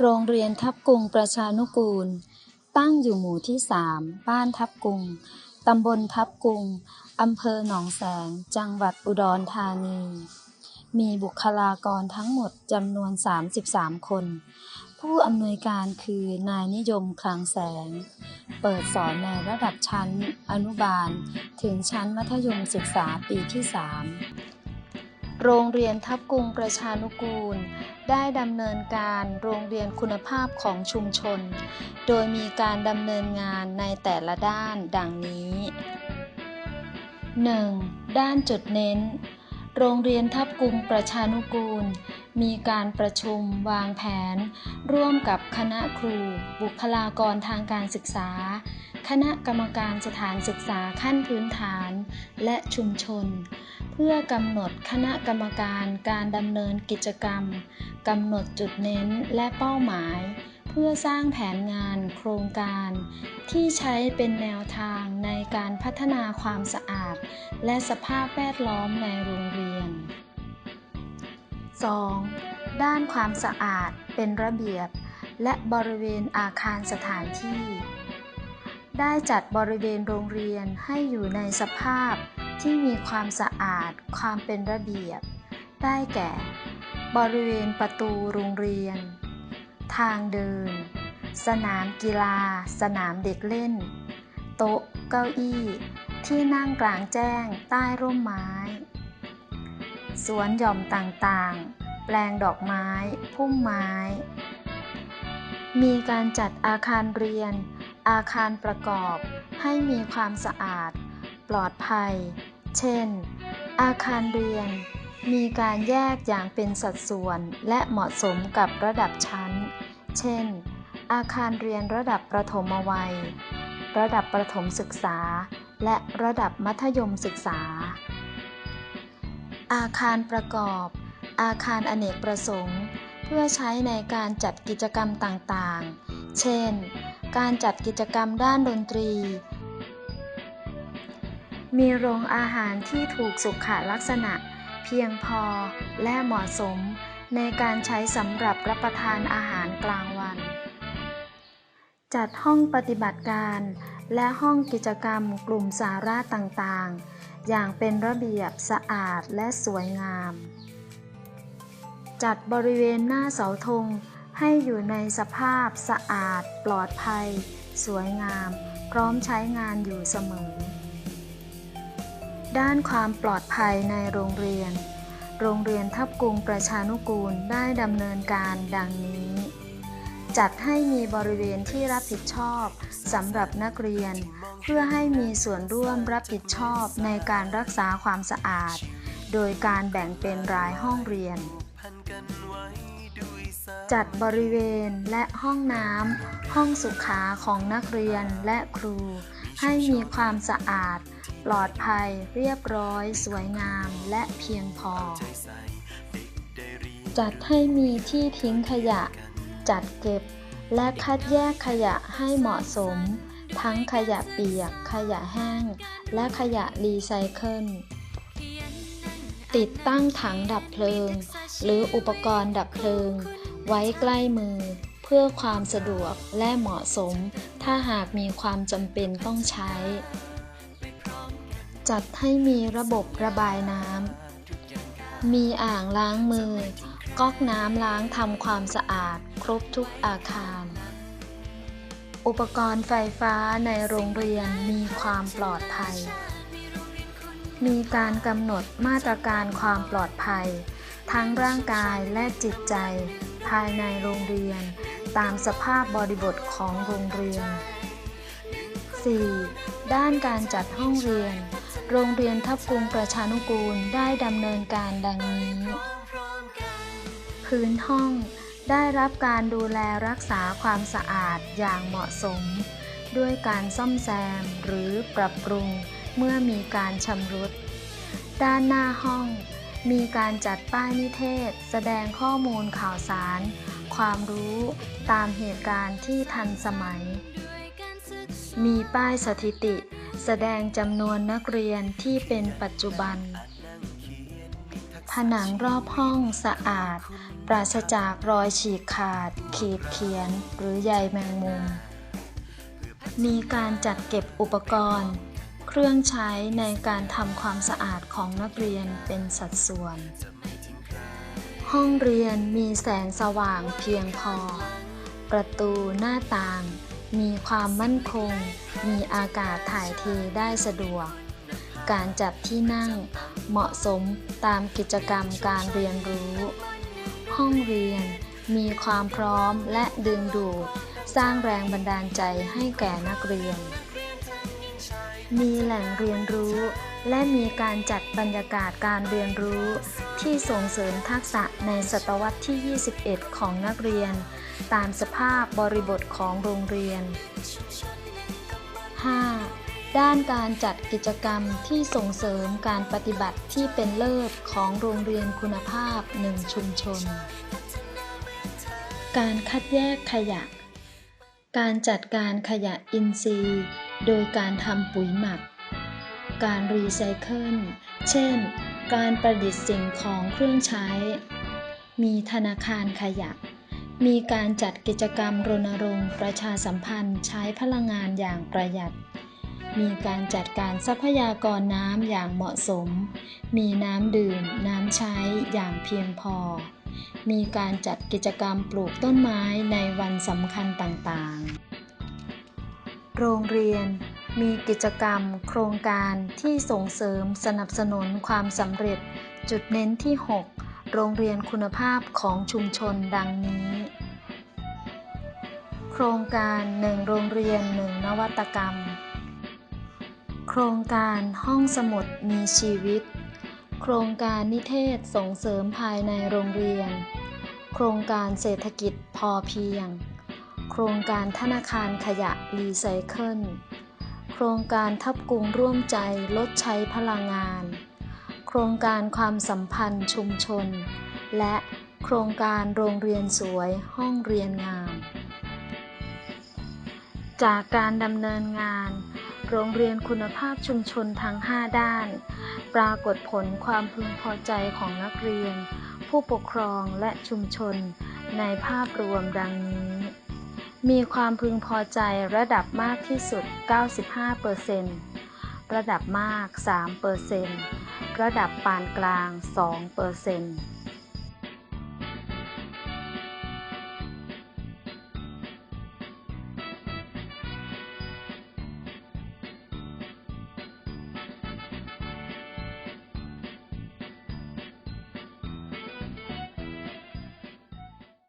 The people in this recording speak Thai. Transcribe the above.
โรงเรียนทับกุงประชานุกูล ตั้งอยู่หมู่ที่3บ้านทับกุง ตำบลทับกุง อำเภอหนองแสง จังหวัดอุดรธานี มีบุคลากรทั้งหมดจำนวน 33 คน ผู้อำนวยการคือนายนิยมคลังแสง เปิดสอนในระดับชั้นอนุบาล ถึงชั้นมัธยมศึกษาปีที่ 3 โรงเรียนทับกุงประชานุกูล ได้ดำเนินการโรงเรียนคุณภาพของชุมชน โดยมีการดำเนินงานในแต่ละด้านดังนี้ 1. ด้านจุดเน้น โรงเรียนทับกุงประชานุกูล มีการประชุมวางแผน ร่วมกับคณะครู บุคลากรทางการศึกษา คณะกรรมการสถานศึกษาขั้นพื้นฐาน และชุมชน เพื่อกำหนดคณะกรรมการการดำเนินกิจกรรมกำหนดจุดเน้นและเป้าหมาย เพื่อสร้างแผนงานโครงการ ที่ใช้เป็นแนวทางในการพัฒนาความสะอาด และสภาพแวดล้อมในโรงเรียน 2. ด้านความสะอาดเป็นระเบียบ และบริเวณอาคารสถานที่ ได้จัดบริเวณโรงเรียนให้อยู่ในสภาพที่มีความสะอาด ความเป็นระเบียบ ได้แก่ บริเวณประตูโรงเรียน ทางเดิน สนามกีฬา สนามเด็กเล่น โต๊ะ เก้าอี้ ที่นั่งกลางแจ้งใต้ร่มไม้ สวนหย่อมต่างๆ แปลงดอกไม้ พุ่มไม้ มีการจัดอาคารเรียน อาคารประกอบให้มีความสะอาด ปลอดภัย เช่น อาคารเรียน มีการแยกอย่างเป็นสัดส่วนและเหมาะสมกับระดับชั้น เช่น อาคารเรียนระดับประถมวัย ระดับประถมศึกษา และระดับมัธยมศึกษา อาคารประกอบ อาคารอเนกประสงค์ เพื่อใช้ในการจัดกิจกรรมต่างๆ เช่น การจัดกิจกรรมด้านดนตรี มีโรงอาหารที่ถูกสุขลักษณะ เพียงพอและเหมาะสมในการใช้สำหรับรับประทานอาหารกลางวัน จัดห้องปฏิบัติการและห้องกิจกรรมกลุ่มสาระต่างๆ อย่างเป็นระเบียบสะอาดและสวยงาม จัดบริเวณหน้าเสาธง ให้อยู่ในสภาพสะอาด ปลอดภัย สวยงาม พร้อมใช้งานอยู่เสมอ ด้านความปลอดภัยในโรงเรียน โรงเรียนทับกุงประชานุกูลได้ดำเนินการดังนี้ จัดให้มีบริเวณที่รับผิดชอบสำหรับนักเรียน เพื่อให้มีส่วนร่วมรับผิดชอบในการรักษาความสะอาด โดยการแบ่งเป็นรายห้องเรียน จัดบริเวณและห้องน้ำห้องสุขาของนักเรียนและครู ให้มีความสะอาด ปลอดภัย เรียบร้อย สวยงามและเพียงพอ จัดให้มีที่ทิ้งขยะ จัดเก็บและคัดแยกขยะให้เหมาะสม ทั้งขยะเปียก ขยะแห้ง และขยะรีไซเคิลติดตั้งถังดับเพลิง หรืออุปกรณ์ดับเพลิง ไว้ใกล้มือ เพื่อความสะดวกและเหมาะสม ถ้าหากมีความจำเป็นต้องใช้ จัดให้มีระบบระบายน้ำ มีอ่างล้างมือ ก๊อกน้ำล้างทำความสะอาดครบทุกอาคาร อุปกรณ์ไฟฟ้าในโรงเรียนมีความปลอดภัย มีการกำหนดมาตรการความปลอดภัยทั้งร่างกายและจิตใจ ภายในโรงเรียน ตามสภาพบริบทของโรงเรียน 4. ด้านการจัดห้องเรียน โรงเรียนทับกุงประชานุกูลได้ดำเนินการดังนี้ พื้นห้องได้รับการดูแลรักษาความสะอาดอย่างเหมาะสม ด้วยการซ่อมแซมหรือปรับปรุงเมื่อมีการชำรุด ด้านหน้าห้อง มีการจัดป้ายนิเทศ แสดงข้อมูลข่าวสาร ความรู้ตามเหตุการณ์ที่ทันสมัย มีป้ายสถิติ แสดงจำนวนนักเรียนที่เป็นปัจจุบัน ผนังรอบห้องสะอาด ปราศจากรอยฉีกขาด ขีดเขียน หรือใยแมงมุม มีการจัดเก็บอุปกรณ์ รื่องใช้ในการทำความสะอาดของนักเรียนเป็นสัดส่วน ห้องเรียนมีแสงสว่างเพียงพอ ประตูหน้าต่าง มีความมั่นคง มีอากาศถ่ายเทได้สะดวก การจัดที่นั่งเหมาะสมตามกิจกรรมการเรียนรู้ ห้องเรียนมีความพร้อมและดึงดูด สร้างแรงบันดาลใจให้แก่นักเรียน มีแหล่งเรียนรู้ และมีการจัดบรรยากาศการเรียนรู้ ที่ส่งเสริมทักษะในศตวรรษที่ 21 ของนักเรียน ตามสภาพบริบทของโรงเรียน 5. ด้านการจัดกิจกรรมที่ส่งเสริมการปฏิบัติที่เป็นเลิศของโรงเรียนคุณภาพหนึ่งชุมชน การคัดแยกขยะ การจัดการขยะอินทรีย์ โดยการทำปุ๋ยหมัก การรีไซเคิล เช่น การประดิษฐ์สิ่งของเครื่องใช้ มีธนาคารขยะ มีการจัดกิจกรรมรณรงค์ประชาสัมพันธ์ใช้พลังงานอย่างประหยัด มีการจัดการทรัพยากรน้ำอย่างเหมาะสม มีน้ำดื่ม น้ำใช้อย่างเพียงพอ มีการจัดกิจกรรมปลูกต้นไม้ในวันสำคัญต่างๆ โรงเรียน มีกิจกรรม โครงการที่ส่งเสริมสนับสนุนความสำเร็จ จุดเน้นที่ 6 โรงเรียนคุณภาพของชุมชนดังนี้ โครงการ 1 โรงเรียน 1 นวัตกรรม โครงการห้องสมุดมีชีวิต โครงการนิเทศส่งเสริมภายในโรงเรียน โครงการเศรษฐกิจพอเพียง โครงการธนาคารขยะรีไซเคิล โครงการทับกรุงร่วมใจลดใช้พลังงาน โครงการความสัมพันธ์ชุมชน และโครงการโรงเรียนสวยห้องเรียนงาม จากการดำเนินงาน โรงเรียนคุณภาพชุมชนทั้ง 5 ด้าน ปรากฏผลความพึงพอใจของนักเรียน ผู้ปกครองและชุมชนในภาพรวมดังนี้ มีความพึงพอใจระดับมากที่สุด 95%ระดับมาก 3%ระดับปานกลาง 2%